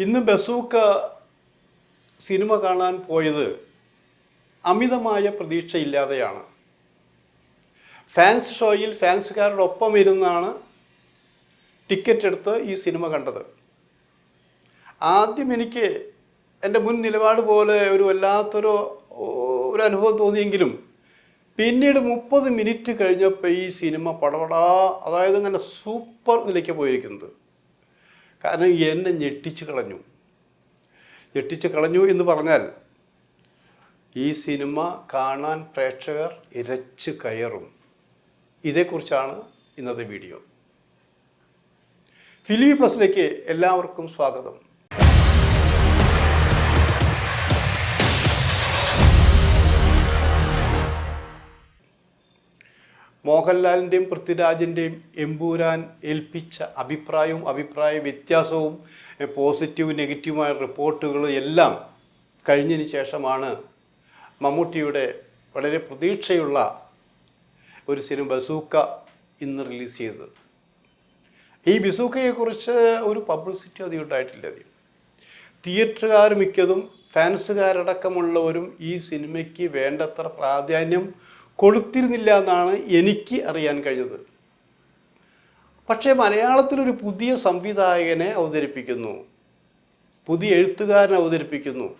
ഇന്ന് bazooka cinema കാണാൻ പോയത് അമിതമായ പ്രതീക്ഷയില്ലാതെയാണ്. ഫാൻസ് ഷോയിൽ ഫാൻസുകാരോടൊപ്പം ഇരുന്നാണ് ടിക്കറ്റ് എടുത്ത് ഈ സിനിമ കണ്ടത്. ആദ്യം എനിക്ക് എന്റെ മുൻ നിലപാട് പോലെ ഒരു വല്ലാത്തൊരു ഒരു അനുഭവം തോന്നിയെങ്കിലും പിന്നീട് മുപ്പത് മിനിറ്റ് കഴിഞ്ഞപ്പോൾ ഈ സിനിമ പടപടാ അതായത് ഇങ്ങനെ സൂപ്പർ നിലയ്ക്ക് പോയിരിക്കുന്നത്. കാരണം എന്നെ ഞെട്ടിച്ച് കളഞ്ഞു. ഞെട്ടിച്ച് കളഞ്ഞു എന്ന് പറഞ്ഞാൽ ഈ സിനിമ കാണാൻ പ്രേക്ഷകർ ഇരച്ച് കയറും. ഇതേക്കുറിച്ചാണ് ഇന്നത്തെ വീഡിയോ. ഫിലിമി പ്ലസിലേക്ക് എല്ലാവർക്കും സ്വാഗതം. മോഹൻലാലിന്റെയും പൃഥ്വിരാജിന്റെയും എമ്പൂരാൻ ഏൽപ്പിച്ച അഭിപ്രായവും അഭിപ്രായ വ്യത്യാസവും പോസിറ്റീവ് നെഗറ്റീവുമായ റിപ്പോർട്ടുകളും എല്ലാം കഴിഞ്ഞതിന് ശേഷമാണ് മമ്മൂട്ടിയുടെ വളരെ പ്രതീക്ഷയുള്ള ഒരു സിനിമ ബസൂക്ക ഇന്ന് റിലീസ് ചെയ്തത്. ഈ ബസൂക്കയെക്കുറിച്ച് ഒരു പബ്ലിസിറ്റി അധികം ഉണ്ടായിട്ടില്ല അധികം. തിയേറ്ററുകാർ മിക്കതും ഫാൻസുകാരടക്കമുള്ളവരും ഈ സിനിമയ്ക്ക് വേണ്ടത്ര പ്രാധാന്യം കൊടുത്തിരുന്നില്ല എന്നാണ് എനിക്ക് അറിയാൻ കഴിഞ്ഞത്. പക്ഷേ മലയാളത്തിലൊരു പുതിയ സംവിധായകനെ അവതരിപ്പിക്കുന്നു. പുതിയ എഴുത്തുകാരനെ അവതരിപ്പിക്കുന്നു.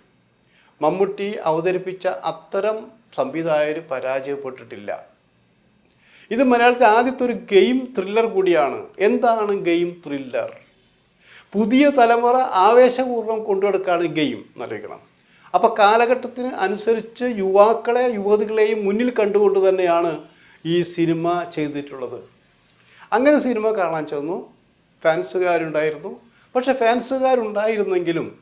മമ്മൂട്ടി അവതരിപ്പിച്ച അത്തരം സംവിധായകർ പരാജയപ്പെട്ടിട്ടില്ല. ഇത് മലയാളത്തിൽ ആദ്യത്തെ ഒരു ഗെയിം ത്രില്ലർ കൂടിയാണ്. എന്താണ് ഗെയിം ത്രില്ലർ? പുതിയ തലമുറ ആവേശപൂർവം കൊണ്ടുനടക്കാണ് ഗെയിം. എന്നറിയിക്കണം അപ്പോൾ കാലഘട്ടത്തിന് അനുസരിച്ച് യുവാക്കളെ യുവതികളെയും മുന്നിൽ കണ്ടുകൊണ്ട് തന്നെയാണ് ഈ സിനിമ ചെയ്തിട്ടുള്ളത്. അങ്ങനെ സിനിമ കാണാൻ ചെന്നു. ഫാൻസുകാരുണ്ടായിരുന്നു. പക്ഷേ ഫാൻസുകാരുണ്ടായിരുന്നെങ്കിലും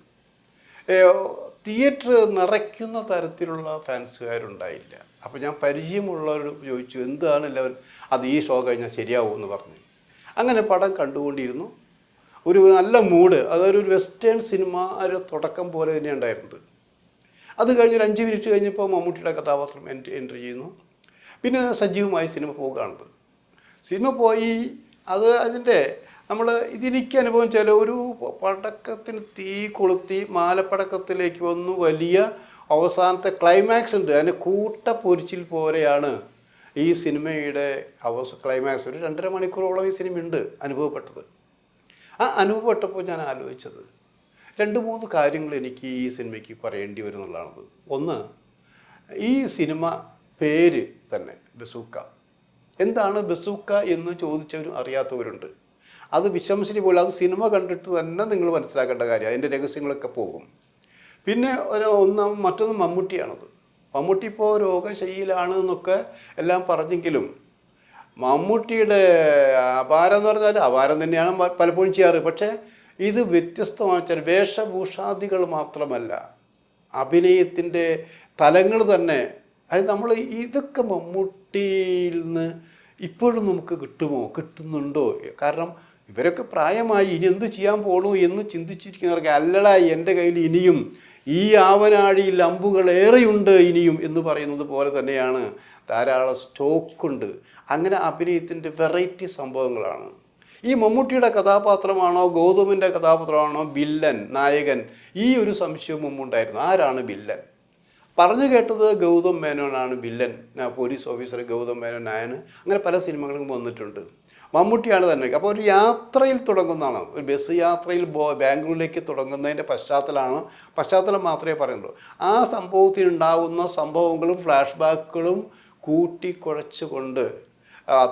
തിയേറ്റർ നിറയ്ക്കുന്ന തരത്തിലുള്ള ഫാൻസുകാരുണ്ടായില്ല. അപ്പോൾ ഞാൻ പരിചയമുള്ളവരോട് ചോദിച്ചു എന്താണ് എല്ലാവരും? അത് ഈ ഷോ കഴിഞ്ഞാൽ ശരിയാവും എന്ന് പറഞ്ഞു. അങ്ങനെ പടം കണ്ടുകൊണ്ടിരുന്നു. ഒരു നല്ല മൂഡ് അതൊരു വെസ്റ്റേൺ സിനിമ ഒരു തുടക്കം പോലെ തന്നെ ഉണ്ടായിരുന്നത്. അത് കഴിഞ്ഞ് ഒരു അഞ്ച് മിനിറ്റ് കഴിഞ്ഞപ്പോൾ മമ്മൂട്ടിയുടെ കഥാപാത്രം എൻട്രി ചെയ്യുന്നു. പിന്നെ സജീവമായി സിനിമ പോകുകയാണത് സിനിമ പോയി അത് അതിന്റെ നമ്മൾ ഇതെനിക്ക് അനുഭവം വെച്ചാൽ ഒരു പടക്കത്തിന് തീ കൊളുത്തി മാലപ്പടക്കത്തിലേക്ക് വന്നു. വലിയ അവസാനത്തെ ക്ലൈമാക്സ് ഉണ്ട്. അതിന്റെ കൂട്ട പൊരിച്ചിൽ പോലെയാണ് ഈ സിനിമയുടെ അവസ ക്ലൈമാക്സ് ഒരു രണ്ടര മണിക്കൂറോളം ഈ സിനിമ ഉണ്ട് അനുഭവപ്പെട്ടത്. ആ അനുഭവപ്പെട്ടപ്പോൾ ഞാൻ ആലോചിച്ചത് രണ്ട് മൂന്ന് കാര്യങ്ങൾ എനിക്ക് ഈ സിനിമയ്ക്ക് പറയേണ്ടി വരും എന്നുള്ളതാണ് ഒന്ന് ഈ സിനിമ പേര് തന്നെ ബസൂക്ക. എന്താണ് ബസൂക്ക എന്ന് ചോദിച്ചവരും അറിയാത്തവരുണ്ട്. അത് വിശംസിനി പോലെ അത് സിനിമ കണ്ടിട്ട് തന്നെ നിങ്ങൾ മനസ്സിലാക്കേണ്ട കാര്യം അതിന്റെ രഹസ്യങ്ങളൊക്കെ പോകും. പിന്നെ ഒരു ഒന്നാം മറ്റൊന്ന് മമ്മൂട്ടിയാണത്. മമ്മൂട്ടി ഇപ്പോൾ രോഗശൈലിയിലാണ് എന്നൊക്കെ എല്ലാം പറഞ്ഞെങ്കിലും മമ്മൂട്ടിയുടെ അപാരം എന്ന് പറഞ്ഞാൽ അപാരം തന്നെയാണ് പലപ്പോഴും ചെയ്യാറ്. പക്ഷേ ഇത് വ്യത്യസ്തമായ ചില വേഷഭൂഷാദികൾ മാത്രമല്ല അഭിനയത്തിന്റെ തലങ്ങൾ തന്നെ. അത് നമ്മൾ ഇതൊക്കെ മമ്മൂട്ടിയിൽ നിന്ന് ഇപ്പോഴും നമുക്ക് കിട്ടുമോ? കിട്ടുന്നുണ്ടോ? കാരണം ഇവരൊക്കെ പ്രായമായി ഇനി എന്ത് ചെയ്യാൻ പോകണു എന്ന് ചിന്തിച്ചിരിക്കുന്നവർക്ക് അല്ലടാ എന്റെ കയ്യിൽ ഇനിയും ഈ ആവനാഴിയിൽ അമ്പുകൾ ഏറെയുണ്ട് ഇനിയും എന്ന് പറയുന്നത് പോലെ തന്നെയാണ് ധാരാളം സ്റ്റോക്കുണ്ട്. അങ്ങനെ അഭിനയത്തിന്റെ വെറൈറ്റി സംഭവങ്ങളാണ്. ഈ മമ്മൂട്ടിയുടെ കഥാപാത്രമാണോ ഗൗതമിന്റെ കഥാപാത്രമാണോ വില്ലൻ നായകൻ? ഈ ഒരു സംശയം മുമ്പുണ്ടായിരുന്നു ആരാണ് വില്ലൻ? പറഞ്ഞു കേട്ടത് Gautham മേനോനാണ് villain police officer Gautham Menon നായന്. അങ്ങനെ പല സിനിമകളും വന്നിട്ടുണ്ട്. മമ്മൂട്ടിയാണ് തന്നെ. അപ്പോൾ ഒരു യാത്രയിൽ തുടങ്ങുന്നതാണ്. ഒരു ബസ് യാത്രയിൽ ബാംഗ്ലൂരിലേക്ക് തുടങ്ങുന്നതിന്റെ പശ്ചാത്തലമാണ്. പശ്ചാത്തലം മാത്രമേ പറയുന്നുള്ളൂ. ആ സംഭവത്തിനുണ്ടാകുന്ന സംഭവങ്ങളും ഫ്ലാഷ് ബാക്കുകളും കൂട്ടിക്കുഴച്ചുകൊണ്ട്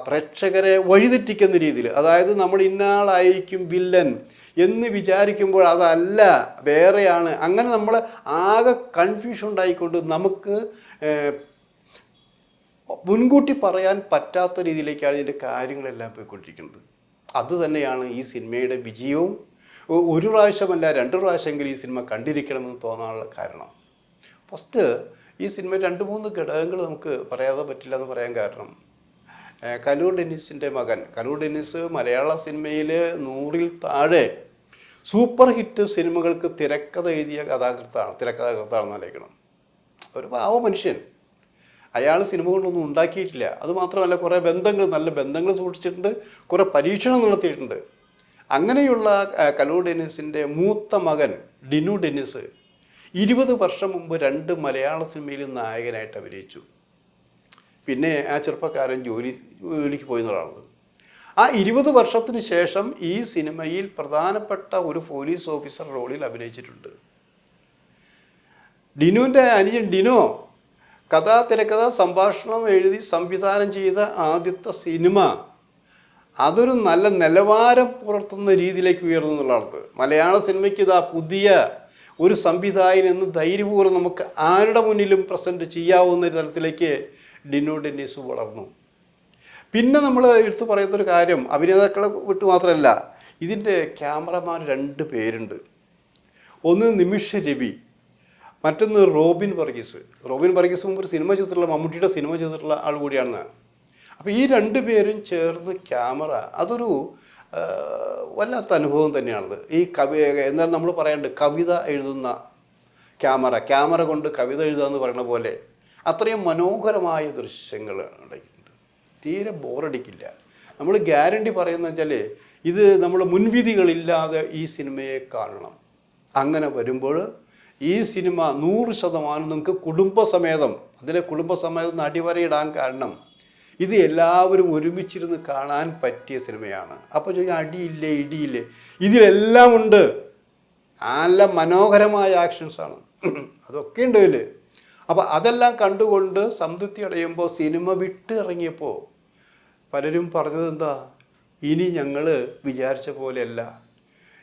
പ്രേക്ഷകരെ വഴിതെറ്റിക്കുന്ന രീതിയിൽ അതായത് നമ്മൾ ഇന്നാളായിരിക്കും വില്ലൻ എന്ന് വിചാരിക്കുമ്പോൾ അതല്ല വേറെയാണ്. അങ്ങനെ നമ്മൾ ആകെ കൺഫ്യൂഷൻ ഉണ്ടായിക്കൊണ്ട് നമുക്ക് മുൻകൂട്ടി പറയാൻ പറ്റാത്ത രീതിയിലേക്കാണ് ഇതിന്റെ കാര്യങ്ങളെല്ലാം പോയിക്കൊണ്ടിരിക്കുന്നത്. അത് തന്നെയാണ് ഈ സിനിമയുടെ വിജയവും. ഒരു പ്രാവശ്യമല്ല രണ്ട് പ്രാവശ്യമെങ്കിലും ഈ സിനിമ കണ്ടിരിക്കണമെന്ന് തോന്നാനുള്ള കാരണം. ഫസ്റ്റ് ഈ സിനിമ രണ്ട് മൂന്ന് ഘടകങ്ങൾ നമുക്ക് പറയാതെ പറ്റില്ല എന്ന് പറയാൻ കാരണം. കലൂർ ഡെന്നിസിന്റെ മകൻ. കലൂർ ഡെന്നിസ് മലയാള സിനിമയിൽ നൂറിൽ താഴെ സൂപ്പർ ഹിറ്റ് സിനിമകൾക്ക് തിരക്കഥ എഴുതിയ കഥാകൃത്താണ് തിരക്കഥാകൃത്താണെന്ന് ആലോചിക്കണം. ഒരു പാവ മനുഷ്യൻ. അയാൾ സിനിമ കൊണ്ടൊന്നും ഉണ്ടാക്കിയിട്ടില്ല. അത് മാത്രമല്ല കുറേ ബന്ധങ്ങൾ നല്ല ബന്ധങ്ങൾ സൂക്ഷിച്ചിട്ടുണ്ട് കുറേ പരീക്ഷണം നടത്തിയിട്ടുണ്ട്. അങ്ങനെയുള്ള കലൂർ ഡെന്നിസിന്റെ മൂത്ത മകൻ ഡിനു ഡെന്നിസ് ഇരുപത് വർഷം മുമ്പ് രണ്ട് മലയാള സിനിമയിൽ നായകനായിട്ട് അഭിനയിച്ചു. പിന്നെ ആ ചെറുപ്പക്കാരൻ ജോലി ജോലിക്ക് പോയി ആ ഇരുപത് വർഷത്തിന് ശേഷം ഈ സിനിമയിൽ പ്രധാനപ്പെട്ട ഒരു പോലീസ് ഓഫീസർ റോളിൽ അഭിനയിച്ചിട്ടുണ്ട്. ഡിനുവിന്റെ അനുജൻ ഡിനോ കഥാ തിരക്കഥ സംഭാഷണം എഴുതി സംവിധാനം ചെയ്ത ആദ്യത്തെ സിനിമ അതൊരു നല്ല നിലവാരം പുലർത്തുന്ന രീതിയിലേക്ക് ഉയർന്നു എന്നുള്ളതാണ്. മലയാള സിനിമയ്ക്ക് ഇതാ പുതിയ ഒരു സംവിധായകൻ എന്ന് ധൈര്യപൂർവം നമുക്ക് ആരുടെ മുന്നിലും പ്രസന്റ് ചെയ്യാവുന്ന തരത്തിലേക്ക് ഡിനോ വളർന്നു. പിന്നെ നമ്മൾ എടുത്തു പറയുന്നൊരു കാര്യം അഭിനേതാക്കളെ വിട്ട് മാത്രമല്ല ഇതിന്റെ ക്യാമറമാൻ രണ്ട് പേരുണ്ട്. ഒന്ന് നിമിഷ രവി മറ്റൊന്ന് റോബിൻ വർഗീസ്. റോബിൻ വർഗീസ് മുമ്പ് ഒരു സിനിമ ചെയ്തിട്ടുള്ള മമ്മൂട്ടിയുടെ സിനിമ ചെയ്തിട്ടുള്ള ആൾ കൂടിയാണ്. അപ്പോൾ ഈ രണ്ട് പേരും ചേർന്ന് ക്യാമറ അതൊരു വല്ലാത്ത അനുഭവം തന്നെയാണത്. ഈ കവി എന്നാൽ നമ്മൾ പറയേണ്ടത് കവിത എഴുതുന്ന ക്യാമറ ക്യാമറ കൊണ്ട് കവിത എഴുതുക എന്ന് പറയുന്ന പോലെ. അത്രയും മനോഹരമായ ദൃശ്യങ്ങൾ ഉണ്ടായിട്ടുണ്ട് തീരെ ബോറടിക്കില്ല. നമ്മൾ ഗ്യാരണ്ടി പറയുന്ന വെച്ചാൽ ഇത് നമ്മൾ മുൻവിധികളില്ലാതെ ഈ സിനിമയെ കാണണം. അങ്ങനെ വരുമ്പോൾ ഈ സിനിമ നൂറ് ശതമാനം നിങ്ങൾക്ക് കുടുംബസമേതം അതിലെ കുടുംബസമേതം അടിവരയിടാൻ കാരണം ഇത് എല്ലാവരും ഒരുമിച്ചിരുന്ന് കാണാൻ പറ്റിയ സിനിമയാണ്. അപ്പോൾ ചോദിക്കാം അടിയില്ലേ ഇടിയില്ലേ? ഇതിലെല്ലാം ഉണ്ട്. നല്ല മനോഹരമായ ആക്ഷൻസാണ് അതൊക്കെ ഉണ്ട് ഇതിൽ അപ്പോൾ അതെല്ലാം കണ്ടുകൊണ്ട് സംതൃപ്തി അടയുമ്പോൾ സിനിമ വിട്ട് ഇറങ്ങിയപ്പോൾ പലരും പറഞ്ഞത് എന്താ? ഇനി ഞങ്ങൾ വിചാരിച്ച പോലെയല്ല.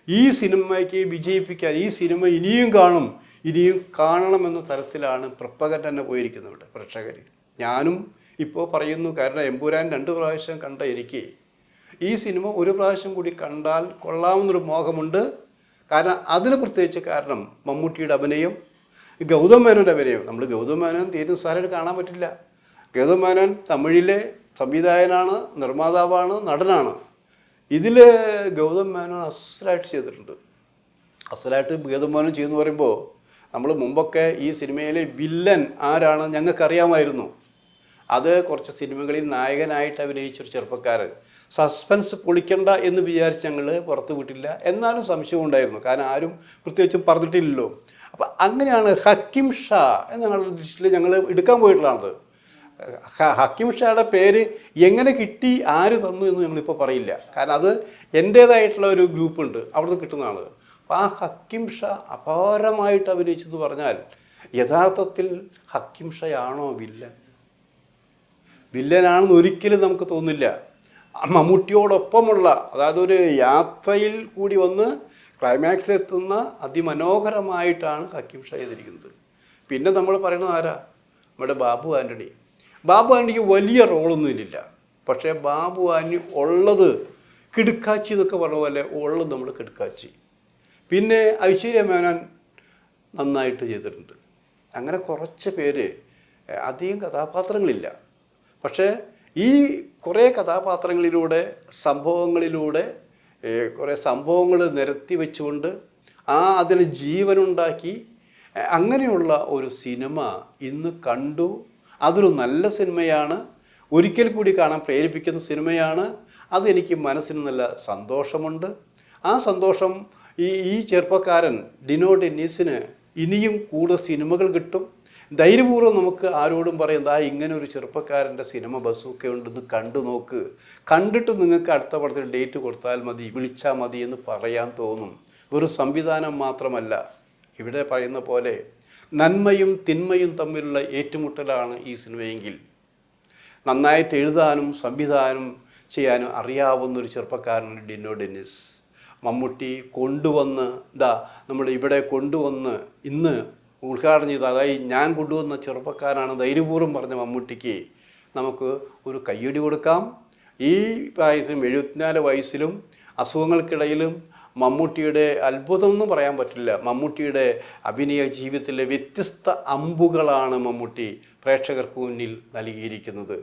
ഈ സിനിമയ്ക്ക് വിജയിപ്പിക്കാൻ ഈ സിനിമ ഇനിയും കാണും ഇനിയും കാണണമെന്ന തരത്തിലാണ് പ്രപ്പകൻ തന്നെ പോയിരിക്കുന്നത് ഇവിടെ പ്രേക്ഷകർ ഞാനും ഇപ്പോൾ പറയുന്നു കാരണം എമ്പുരാൻ രണ്ട് പ്രാവശ്യം കണ്ട എനിക്ക്. ഈ സിനിമ ഒരു പ്രാവശ്യം കൂടി കണ്ടാൽ കൊള്ളാവുന്നൊരു മോഹമുണ്ട്. കാരണം അതിന് പ്രത്യേകിച്ച് കാരണം മമ്മൂട്ടിയുടെ അഭിനയം ഗൗതം മേനോന്റെ അഭിനയം നമ്മൾ ഗൗതം മേനോൻ തീരെ കാണാൻ പറ്റില്ല. ഗൗതം മേനോൻ തമിഴിലെ സംവിധായകനാണ് നിർമ്മാതാവാണ് നടനാണ്. ഇതിൽ ഗൗതം മേനോൻ അസലായിട്ട് ചെയ്തിട്ടുണ്ട്. അസലായിട്ട് ഗൗതം മേനോൻ ചെയ്യുന്നു പറയുമ്പോൾ നമ്മൾ മുമ്പൊക്കെ ഈ സിനിമയിലെ വില്ലൻ ആരാണ് ഞങ്ങൾക്കറിയാമായിരുന്നു. അത് കുറച്ച് സിനിമകളിൽ നായകനായിട്ട് അഭിനയിച്ചൊരു ചെറുപ്പക്കാരൻ. സസ്പെൻസ് പൊളിക്കണ്ട എന്ന് വിചാരിച്ച് ഞങ്ങൾ പുറത്ത് വിട്ടില്ല. എന്നാലും സംശയം ഉണ്ടായിരുന്നു കാരണം ആരും പ്രത്യേകിച്ചും പറഞ്ഞിട്ടില്ലല്ലോ. അപ്പം അങ്ങനെയാണ് ഹക്കിം ഷാ എന്ന് ലിസ്റ്റിൽ ഞങ്ങൾ എടുക്കാൻ പോയിട്ടുള്ളതാണത്. ഹക്കിം ഷായുടെ പേര് എങ്ങനെ കിട്ടി ആര് തന്നു എന്ന് ഞങ്ങളിപ്പോൾ പറയില്ല. കാരണം അത് എന്റേതായിട്ടുള്ള ഒരു ഗ്രൂപ്പുണ്ട് അവിടുന്ന് കിട്ടുന്നതാണ്. അപ്പോൾ ആ ഹക്കിം ഷാ അപാരമായിട്ട് അഭിനയിച്ചെന്ന് പറഞ്ഞാൽ യഥാർത്ഥത്തിൽ ഹക്കിം ഷയാണോ വില്ലൻ? വില്ലനാണെന്ന് ഒരിക്കലും നമുക്ക് തോന്നില്ല. മമ്മൂട്ടിയോടൊപ്പമുള്ള അതായത് ഒരു യാത്രയിൽ കൂടി വന്ന് ക്ലൈമാക്സിലെത്തുന്ന അതിമനോഹരമായിട്ടാണ് ഹക്കീം ഷാ ചെയ്തിരിക്കുന്നത്. പിന്നെ നമ്മൾ പറയുന്നത് ആരാ? നമ്മുടെ ബാബു ആന്റണി ബാബു ആന്റണിക്ക് വലിയ റോളൊന്നും ഇല്ലില്ല. പക്ഷേ ബാബു ആന്റണി ഉള്ളത് കിടുക്കാച്ചി എന്നൊക്കെ പറഞ്ഞ പോലെ ഉള്ളത് നമ്മൾ കിടുക്കാച്ചി. പിന്നെ ഐശ്വര്യ മേനോൻ നന്നായിട്ട് ചെയ്തിട്ടുണ്ട്. അങ്ങനെ കുറച്ച് പേര് അധികം കഥാപാത്രങ്ങളില്ല. പക്ഷേ ഈ കുറേ കഥാപാത്രങ്ങളിലൂടെ സംഭവങ്ങളിലൂടെ കുറേ സംഭവങ്ങൾ നിരത്തി വെച്ചുകൊണ്ട് ആ അതിന് ജീവനുണ്ടാക്കി. അങ്ങനെയുള്ള ഒരു സിനിമ ഇന്ന് കണ്ടു. അതൊരു നല്ല സിനിമയാണ്. ഒരിക്കൽ കൂടി കാണാൻ പ്രേരിപ്പിക്കുന്ന സിനിമയാണ്. അതെനിക്ക് മനസ്സിന് നല്ല സന്തോഷമുണ്ട്. ആ സന്തോഷം ഈ ഈ ചെറുപ്പക്കാരൻ ഡിനോ ഡെന്നീസിന് ഇനിയും കൂടുതൽ സിനിമകൾ കിട്ടും. ധൈര്യപൂർവം നമുക്ക് ആരോടും പറയുന്നത് ആ ഇങ്ങനെ ഒരു ചെറുപ്പക്കാരന്റെ സിനിമ ബസ്സൊക്കെ ഉണ്ടെന്ന് കണ്ടു നോക്ക്. കണ്ടിട്ട് നിങ്ങൾക്ക് അടുത്ത പടത്തിൽ ഡേറ്റ് കൊടുത്താൽ മതി വിളിച്ചാൽ മതി എന്ന് പറയാൻ തോന്നും. ഒരു സംവിധാനം മാത്രമല്ല. ഇവിടെ പറയുന്ന പോലെ നന്മയും തിന്മയും തമ്മിലുള്ള ഏറ്റുമുട്ടലാണ് ഈ സിനിമയെങ്കിൽ. നന്നായിട്ട് എഴുതാനും സംവിധാനം ചെയ്യാനും അറിയാവുന്ന ഒരു ചെറുപ്പക്കാരനാണ് ഡിനോ ഡെന്നിസ്. മമ്മൂട്ടി കൊണ്ടുവന്ന് ഇതാ നമ്മൾ ഇവിടെ കൊണ്ടുവന്ന് ഇന്ന് ഉദ്ഘാടനം ചെയ്തു. അതായത് ഞാൻ കൊണ്ടുവന്ന ചെറുപ്പക്കാരാണ് ധൈര്യപൂർവം പറഞ്ഞ മമ്മൂട്ടിക്ക് നമുക്ക് ഒരു കയ്യടി കൊടുക്കാം. ഈ പ്രായത്തിലും എഴുപത്തിനാല് വയസ്സിലും അസുഖങ്ങൾക്കിടയിലും മമ്മൂട്ടിയുടെ അത്ഭുതം പറയാൻ പറ്റില്ല. മമ്മൂട്ടിയുടെ അഭിനയ ജീവിതത്തിലെ വ്യത്യസ്ത അമ്പുകളാണ് മമ്മൂട്ടി പ്രേക്ഷകർക്ക് മുന്നിൽ നൽകിയിരിക്കുന്നത്.